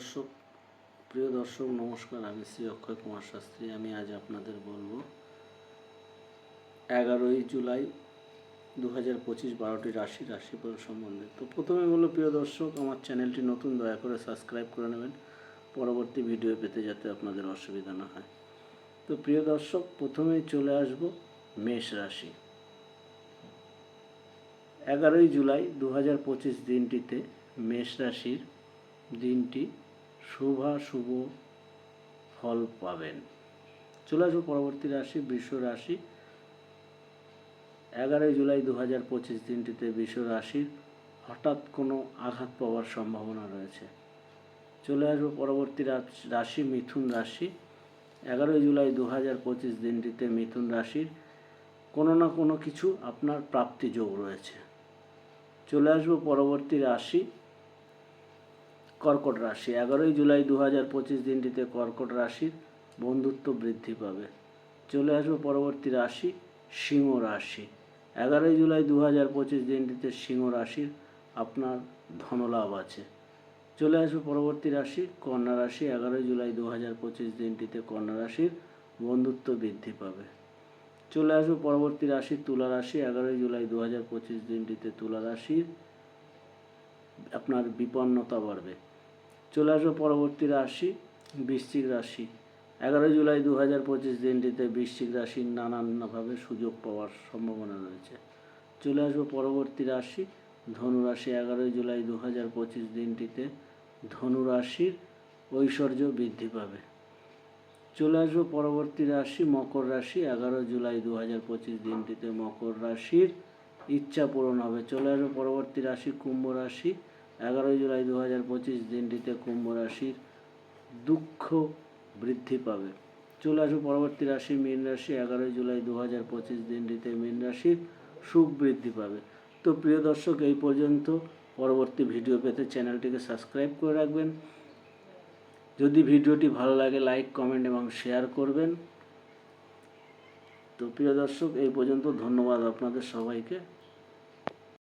দর্শক, প্রিয় দর্শক, নমস্কার। আমি শ্রী অক্ষয় কুমার শাস্ত্রী। আমি আজ আপনাদের বলব, এগারোই জুলাই দু হাজার পঁচিশ বারোটি রাশি রাশিফল সম্বন্ধে। তো প্রথমে বলল প্রিয় দর্শক, আমার চ্যানেলটি নতুন, দয়া করে সাবস্ক্রাইব করে নেবেন। পরবর্তী ভিডিও পেতে যাতে আপনাদের অসুবিধা না হয়। তো প্রিয় দর্শক প্রথমেই চলে আসব মেষ রাশি। এগারোই জুলাই দু হাজার পঁচিশ দিনটিতে মেষ রাশির দিনটি শুভাশুভ ফল পাবেন। চলে আসব পরবর্তী রাশি বিশ্ব রাশি। এগারোই জুলাই দু হাজার পঁচিশ দিনটিতে বিশ্ব রাশির হঠাৎ কোনো আঘাত পাওয়ার সম্ভাবনা রয়েছে। চলে আসব পরবর্তী রাশ- মিথুন রাশি। এগারোই জুলাই দু হাজার পঁচিশ দিনটিতে মিথুন রাশির কোনো না কোনো কিছু আপনার প্রাপ্তি যোগ রয়েছে। চলে আসব পরবর্তী রাশি কর্কট রাশি। এগারোই জুলাই দু হাজার পঁচিশ দিনটিতে কর্কট রাশির বন্ধুত্ব বৃদ্ধি পাবে। চলে আসব পরবর্তী রাশি, সিংহ রাশি। এগারোই জুলাই দু হাজার পঁচিশ দিনটিতে সিংহ রাশির আপনার ধনলাভ আছে। চলে আসব পরবর্তী রাশি, কন্যা রাশি। এগারোই জুলাই দু হাজার পঁচিশ দিনটিতে কন্যা রাশির বন্ধুত্ব বৃদ্ধি পাবে। চলে আসব পরবর্তী রাশি, তুলা রাশি। এগারোই জুলাই দু হাজার পঁচিশ দিনটিতে তুলা রাশির আপনার বিপন্নতা বাড়বে। চলে আসব পরবর্তী রাশি বৃশ্চিক রাশি। এগারোই জুলাই দু হাজার পঁচিশ দিনটিতে বৃশ্চিক রাশির নানানভাবে সুযোগ পাওয়ার সম্ভাবনা রয়েছে। চলে আসব পরবর্তী রাশি ধনু রাশি এগারোই জুলাই দু হাজার পঁচিশ দিনটিতে ধনু রাশির ঐশ্বর্য বৃদ্ধি পাবে। চলে আসব পরবর্তী রাশি মকর রাশি। এগারো জুলাই দু হাজার পঁচিশ দিনটিতে মকর রাশির ইচ্ছা পূরণ হবে। চলে আসব পরবর্তী রাশি কুম্ভ রাশি। এগারোই জুলাই দু হাজার পঁচিশ দিনটিতে কুম্ভ রাশির দুঃখ বৃদ্ধি পাবে। চলে আসব পরবর্তী রাশি, মীন রাশি। এগারোই জুলাই দু হাজার পঁচিশ দিনটিতে মীন রাশির সুখ বৃদ্ধি পাবে। তো প্রিয় দর্শক, এই পর্যন্ত পরবর্তী ভিডিও পেতে চ্যানেলটিকে সাবস্ক্রাইব করে রাখবেন। যদি ভিডিওটি ভালো লাগে, লাইক, কমেন্ট এবং শেয়ার করবেন। তো প্রিয় দর্শক, এই পর্যন্ত ধন্যবাদ আপনাদের সবাইকে।